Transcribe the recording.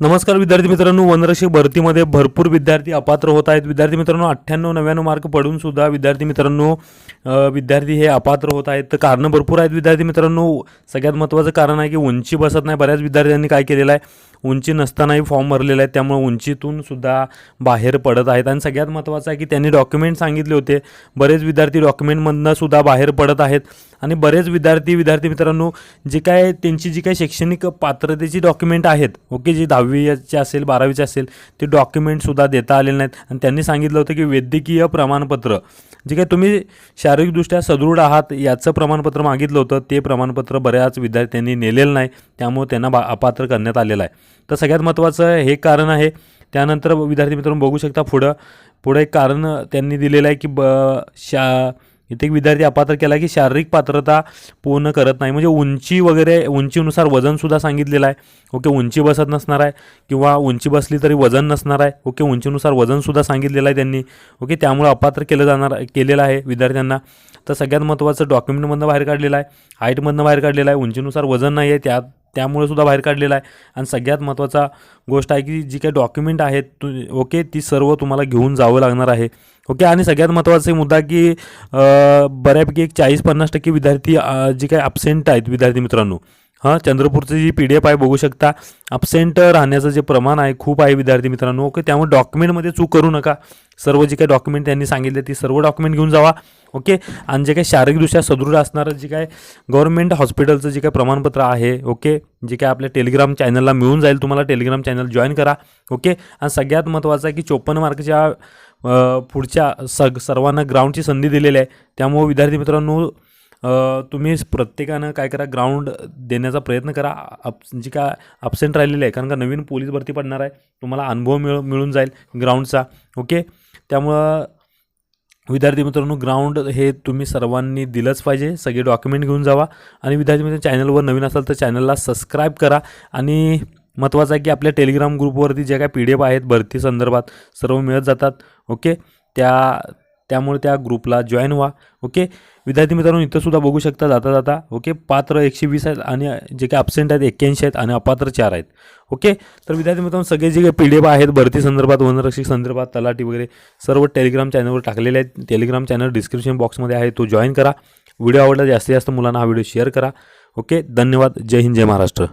नमस्कार विद्यार्थी मित्रांनो वनरक्षक भरतीमध्ये भरपूर विद्यार्थी अपात्र होत आहेत. विद्यार्थी मित्रांनो अठ्ठ्याण्णव नव्याण्णव मार्क पडून सुद्धा विद्यार्थी मित्रांनो विद्यार्थी हे अपात्र होत आहेत. तर कारणं भरपूर आहेत विद्यार्थी मित्रांनो. सगळ्यात महत्त्वाचं कारण आहे की उंची बसत नाही. बऱ्याच विद्यार्थ्यांनी काय केलेलं आहे? उंची नसतानाही फॉर्म भरलेला आहे त्यामुळे उंचीतून सुद्धा बाहेर पडत आहेत. आणि सगळ्यात महत्त्वाचं आहे की त्यांनी डॉक्युमेंट सांगितले होते. बरेच विद्यार्थी डॉक्युमेंटमधनं सुद्धा बाहेर पडत आहेत. आणि बरेच विद्यार्थी विद्यार्थी मित्रांनो जे काय त्यांची जी काही शैक्षणिक पात्रतेची डॉक्युमेंट आहेत ओके जी दहावीचे असेल बारावीचे असेल ते डॉक्युमेंटसुद्धा देता आलेले नाहीत. आणि त्यांनी सांगितलं होतं की वैद्यकीय प्रमाणपत्र जे काही तुम्ही शारीरिकदृष्ट्या सदृढ आहात याचं प्रमाणपत्र मागितलं होतं. ते प्रमाणपत्र बऱ्याच विद्यार्थ्यांनी नेलेलं नाही. त्यामुळे त्यांना बा अपात्र करण्यात आलेलं आहे. तर सगळ्यात महत्त्वाचं हे कारण आहे. त्यानंतर विद्यार्थी मित्रांनो बघू शकता पुढं. पुढं एक कारण त्यांनी दिलेलं आहे की ब शा इथे एक विद्यार्थी अपात्र केला की शारीरिक पात्रता पूर्ण करत नाही. म्हणजे उंची वगैरे उंचीनुसार वजनसुद्धा सांगितलेलं आहे. ओके उंची बसत नसणार आहे किंवा उंची बसली तरी वजन नसणार आहे. ओके उंचीनुसार वजनसुद्धा सांगितलेलं आहे त्यांनी. ओके त्यामुळे अपात्र केलं जाणार केलेलं आहे विद्यार्थ्यांना. तर सगळ्यात महत्त्वाचं डॉक्युमेंटमधनं बाहेर काढलेलं आहे. हाईटमधनं बाहेर काढलेलं आहे. उंचीनुसार वजन नाही आहे. त्या त्यामुळे सुद्धा बाहेर काढलेला आहे. आणि सगळ्यात महत्त्वाचा गोष्ट आहे की जी काही डॉक्युमेंट आहेत तु ओके ती सर्व तुम्हाला घेऊन जावं लागणार आहे. ओके आणि सगळ्यात महत्त्वाचा मुद्दा की बऱ्यापैकी एक चाळीस पन्नास टक्के विद्यार्थी जी जे काही अब्सेंट आहेत विद्यार्थी मित्रांनो हां चंद्रपूरची जी पी डी एफ आहे बघू शकता. अपसेंट राहण्याचं जे प्रमाण आहे खूप आहे विद्यार्थी मित्रांनो. ओके त्यामुळे डॉक्युमेंटमध्ये चूक करू नका. सर्व जे काही डॉक्युमेंट त्यांनी सांगितले ती सर्व डॉक्युमेंट घेऊन जावा. ओके आणि जे काही शारीरिकदृष्ट्या सदृढ असणारं जे काय गव्हर्नमेंट हॉस्पिटलचं जे काही प्रमाणपत्र आहे ओके जे काय आपल्या टेलिग्राम चॅनलला मिळून जाईल तुम्हाला टेलिग्राम चॅनल जॉईन करा. ओके आणि सगळ्यात महत्त्वाचं आहे की चोपन्न मार्कच्या पुढच्या सग सर्वांना ग्राउंडची संधी दिलेली आहे. त्यामुळे विद्यार्थी मित्रांनो तुम्ही प्रत्येकानं काय करा ग्राउंड देण्याचा प्रयत्न करा. अप जी काय अब्सेंट राहिलेली आहे कारण का नवीन पोलीस भरती पडणार आहे तुम्हाला अनुभव मिळ मिळून जाईल ग्राउंडचा ओके त्यामुळं विद्यार्थी मित्रांनो ग्राउंड हे तुम्ही सर्वांनी दिलंच पाहिजे. सगळे डॉक्युमेंट घेऊन जावा. आणि विद्यार्थी मित्र चॅनलवर नवीन असाल तर चॅनलला सबस्क्राईब करा. आणि महत्त्वाचं आहे की आपल्या टेलिग्राम ग्रुपवरती ज्या काय पी डी एफ आहेत भरती संदर्भात सर्व मिळत जातात. ओके त्या त्यामुळे त्या ग्रुपला जॉईन व्हा ओके विद्यार्थी मित्रांनो इथंसुद्धा बघू शकता जाता जाता ओके पात्र एकशे वीस आहेत आणि जे काही अब्सेंट आहेत एक्क्याऐंशी आहेत आणि अपात्र चार आहेत ओके तर विद्यार्थी मित्रांनो सगळे जे काही पी डी एफ आहेत भरती संदर्भात वनरक्षक संदर्भात तलाठी वगैरे सर्व टेलिग्राम चॅनलवर टाकलेले आहेत. टेलिग्राम चॅनल डिस्क्रिप्शन बॉक्समध्ये आहे तो जॉईन करा. व्हिडिओ आवडला जास्तीत जास्त मुलांना हा व्हिडिओ शेअर करा ओके धन्यवाद. जय हिंद जय महाराष्ट्र.